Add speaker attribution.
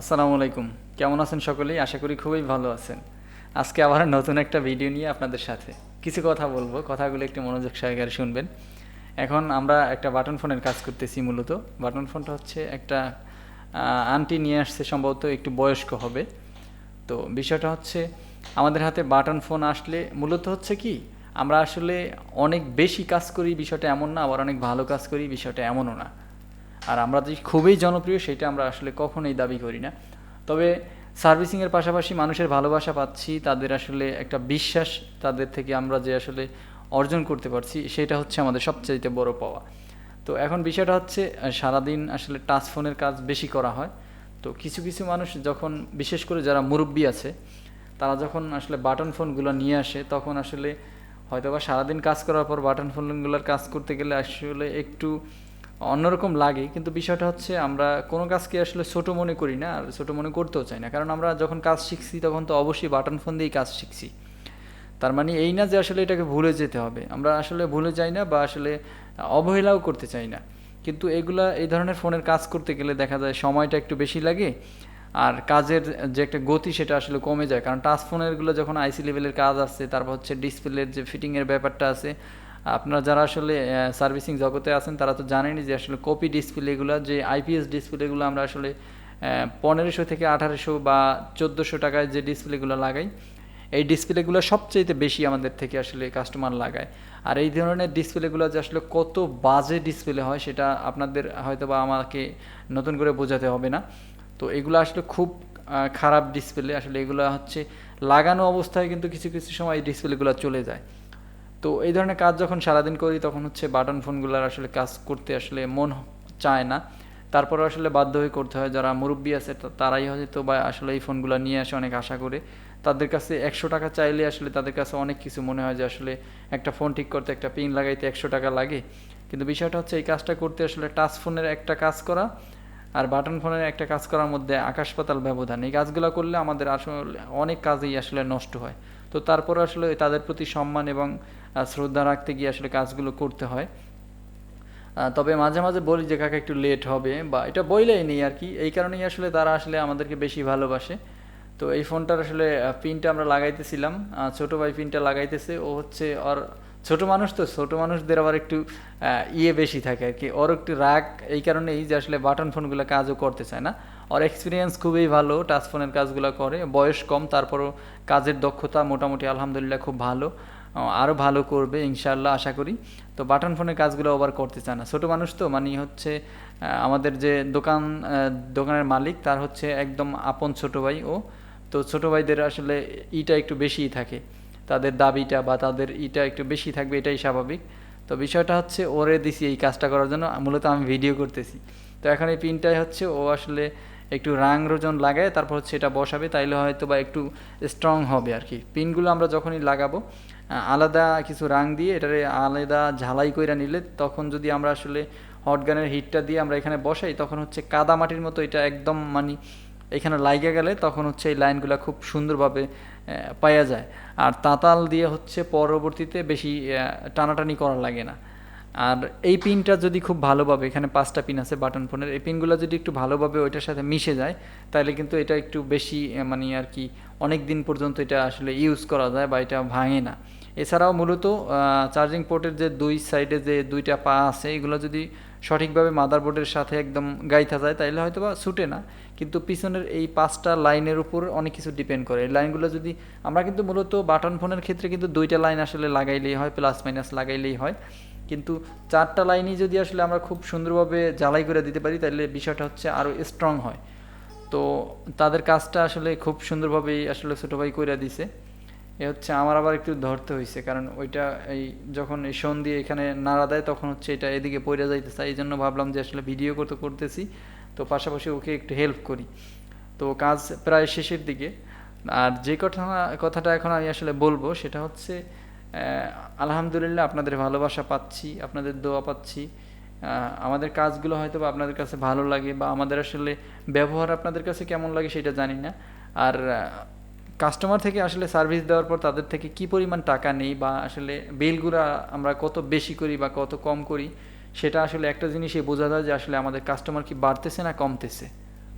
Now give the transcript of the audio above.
Speaker 1: আসসালামু আলাইকুম। কেমন আছেন সকলেই? আশা করি খুবই ভালো আছেন। আজকে আবার নতুন একটা ভিডিও নিয়ে আপনাদের সাথে। কিছু কথা বলব, কথাগুলো একটু মনোযোগ সহকারে শুনবেন। এখন আমরা একটা বাটন ফোনের কাজ করতেছি মূলত। বাটন ফোনটা হচ্ছে একটা আন্টি নিয়ে আসছে, সম্ভবত একটু বয়স্ক হবে। তো বিষয়টা হচ্ছে, আমাদের হাতে বাটন ফোন আসলে মূলত হচ্ছে কি, আমরা আসলে অনেক বেশি কাজ করি, বিষয়টা এমন না, আবার অনেক ভালো কাজ করি, বিষয়টা এমনও না। আর আমরা যে খুবই জনপ্রিয়, সেটা আমরা আসলে কখনোই দাবি করি না। তবে সার্ভিসিংয়ের পাশাপাশি মানুষের ভালোবাসা পাচ্ছি, তাদের আসলে একটা বিশ্বাস তাদের থেকে আমরা যে আসলে অর্জন করতে পারছি, সেটা হচ্ছে আমাদের সবচাইতে বড় পাওয়া। তো এখন বিষয়টা হচ্ছে সারাদিন আসলে টাচ ফোনের কাজ বেশি করা হয়। তো কিছু কিছু মানুষ যখন, বিশেষ করে যারা মুরব্বী আছে, তারা যখন আসলে বাটন ফোনগুলো নিয়ে আসে, তখন আসলে হয়তোবা সারাদিন কাজ করার পর বাটন ফোনগুলোর কাজ করতে গেলে আসলে একটু অন্যরকম লাগে, কিন্তু বিষয়টা হচ্ছে আমরা কোনো কাজকে আসলে ছোট মনে করি না আর ছোট মনে করতেও চাই না। কারণ আমরা যখন কাজ শিখছি তখন তো অবশ্যই বাটন ফোন দিয়েই কাজ শিখছি। তার মানে এই না যে আসলে এটাকে ভুলে যেতে হবে। আমরা আসলে ভুলে যাই না বা আসলে অবহেলাও করতে চাই না। কিন্তু এগুলা, এই ধরনের ফোনের কাজ করতে গেলে দেখা যায় সময়টা একটু বেশি লাগে আর কাজের যে একটা গতি সেটা আসলে কমে যায়। কারণ টাচ ফোনেরগুলো যখন আইসি লেভেলের কাজ আসছে, তারপর হচ্ছে ডিসপ্লের যে ফিটিংয়ের ব্যাপারটা আছে আপনারা যারা আসলে সার্ভিসিং জগতে আছেন, তারা তো জানেনই যে আসলে কপি ডিসপ্লেগুলো যে আইপিএস ডিসপ্লেগুলো আমরা আসলে পনেরোশো থেকে আঠারোশো বা চোদ্দোশো টাকায় যে ডিসপ্লেগুলো লাগাই, এই ডিসপ্লেগুলো সবচেয়ে বেশি আমাদের থেকে আসলে কাস্টমার লাগায়। আর এই ধরনের ডিসপ্লেগুলো যে আসলে কত বাজে ডিসপ্লে হয়, সেটা আপনাদের হয়তো বা আমাকে নতুন করে বোঝাতে হবে না। তো এগুলো আসলে খুব খারাপ ডিসপ্লে আসলে এগুলো হচ্ছে লাগানো অবস্থায় কিন্তু কিছু কিছু সময় এই ডিসপ্লেগুলো চলে যায়। তো এই ধরনের কাজ যখন সারাদিন করি, তখন হচ্ছে বাটন ফোনগুলোর আসলে কাজ করতে আসলে মন চায় না। তারপরে আসলে বাধ্য হয়ে করতে হয়। যারা মুরব্বী আছে তারাই হয়তো বা আসলে এই ফোনগুলো নিয়ে আসে অনেক আশা করে। তাদের কাছে একশো টাকা চাইলে আসলে তাদের কাছে অনেক কিছু মনে হয় যে আসলে একটা ফোন ঠিক করতে একটা পিন লাগাইতে একশো টাকা লাগে। কিন্তু বিষয়টা হচ্ছে এই কাজটা করতে আসলে টাচ ফোনের একটা কাজ করা আর বাটন ফোনের একটা কাজ করার মধ্যে আকাশ পাতাল ব্যবধান। এই কাজগুলো করলে আমাদের আসলে অনেক কাজই আসলে নষ্ট হয়। তো তারপর আসলে তাদের প্রতি সম্মান এবং শ্রদ্ধা রাখতে গিয়ে আসলে কাজগুলো করতে হয়। তবে মাঝে মাঝে বলি যে, কাকা, একটু লেট হবে। বা এটা বইলেই নেই আর কি। এই কারণেই আসলে তারা আসলে আমাদেরকে বেশি ভালোবাসে। তো এই ফোনটার আসলে পিনটা আমরা লাগাইতেছিলাম। ছোট ভাই পিনটা লাগাইতেছে। ও হচ্ছে ওর ছোট মানুষ তো, ছোট মানুষদের আবার একটু ইয়ে বেশি থাকে আর কি। ওর একটু রাগ, এই কারণেই যে আসলে বাটন ফোনগুলো কাজও করতে চায় না। ওর এক্সপিরিয়েন্স খুবই ভালো টাচ ফোনের কাজগুলো করে। বয়স কম, তারপরও কাজের দক্ষতা মোটামুটি আলহামদুলিল্লাহ খুব ভালো। আরও ভালো করবে ইনশাল্লাহ আশা করি। তো বাটন ফোনের কাজগুলো আবার করতে চায় না। ছোটো মানুষ তো মানে হচ্ছে আমাদের যে দোকান দোকানের মালিক, তার হচ্ছে একদম আপন ছোটো ভাই ও। তো ছোটো ভাইদের আসলে ইটা একটু বেশিই থাকে। তাদের দাবিটা বা তাদের ইটা একটু বেশি থাকবে, এটাই স্বাভাবিক। তো বিষয়টা হচ্ছে ওরে দিছি এই কাজটা করার জন্য, মূলত আমি ভিডিও করতেছি। তো এখন এই পিনটাই হচ্ছে ও আসলে একটু রাং রোজন লাগায়, তারপর হচ্ছে এটা বসাবে, তাইলে হয়তো বা একটু স্ট্রং হবে আর কি। পিনগুলো আমরা যখনই লাগাবো আলাদা কিছু রাং দিয়ে এটারে আলাদা ঝালাই কইরা নিলে, তখন যদি আমরা আসলে হট গানের হিটটা দিয়ে আমরা এখানে বসাই, তখন হচ্ছে কাদা মাটির মতো এটা একদম মানে এখানে লাইগা গেলে তখন হচ্ছে এই লাইনগুলো খুব সুন্দরভাবে পাওয়া যায়। আর তাঁতাল দিয়ে হচ্ছে পরবর্তীতে বেশি টানাটানি করা লাগে না। আর এই পিনটা যদি খুব ভালোভাবে, এখানে পাঁচটা পিন আছে বাটন ফোনের, এই পিনগুলো যদি একটু ভালোভাবে ওইটার সাথে মিশে যায়, তাহলে কিন্তু এটা একটু বেশি মানে আর কি অনেক দিন পর্যন্ত এটা আসলে ইউজ করা যায় বা এটা ভাঙে না। এছাড়াও মূলত চার্জিং পোর্টের যে দুই সাইডে যে দুইটা পা আছে, এগুলো যদি সঠিকভাবে মাদারবোর্ডের সাথে একদম গাইথা যায় তাহলে হয়তো বা ছুটে না। কিন্তু পিছনের এই পাঁচটা লাইনের উপর অনেক কিছু ডিপেন্ড করে। এই লাইনগুলো যদি, আমরা কিন্তু মূলত বাটন ফোনের ক্ষেত্রে কিন্তু দুইটা লাইন আসলে লাগাইলেই হয় প্লাস মাইনাস লাগাইলেই হয়। কিন্তু চারটা লাইনই যদি আসলে আমরা খুব সুন্দরভাবে জ্বালাই করে দিতে পারি তাহলে বিষয়টা হচ্ছে আরও স্ট্রং হয়। তো তাদের কাজটা আসলে খুব সুন্দরভাবেই আসলে ছোটো ভাই কইরা দিছে। এ হচ্ছে আমার আবার একটু ধরতে হয়েছে কারণ ওইটা এই যখন এই দিয়ে এখানে নাড়া দেয়, তখন হচ্ছে এটা এদিকে পড়ে যাইতেছে। এই জন্য ভাবলাম যে আসলে ভিডিও করতে করতেছি, তো পাশাপাশি ওকে একটু হেল্প করি। তো কাজ প্রায় শেষের দিকে। আর যে কথা, কথাটা এখন আমি আসলে বলব, সেটা হচ্ছে আলহামদুলিল্লাহ আপনাদের ভালোবাসা পাচ্ছি, আপনাদের দোয়া পাচ্ছি। আমাদের কাজগুলো হয়তো বা আপনাদের কাছে ভালো লাগে বা আমাদের আসলে ব্যবহার আপনাদের কাছে কেমন লাগে সেটা জানি না। আর কাস্টমার থেকে আসলে সার্ভিস দেওয়ার পর তাদের থেকে কি পরিমাণ টাকা নেই বা আসলে বিলগুলো আমরা কত বেশি করি বা কত কম করি, সেটা আসলে একটা জিনিসই বোঝা যায় যে আসলে আমাদের কাস্টমার কি বাড়তেছে না কমতেছে।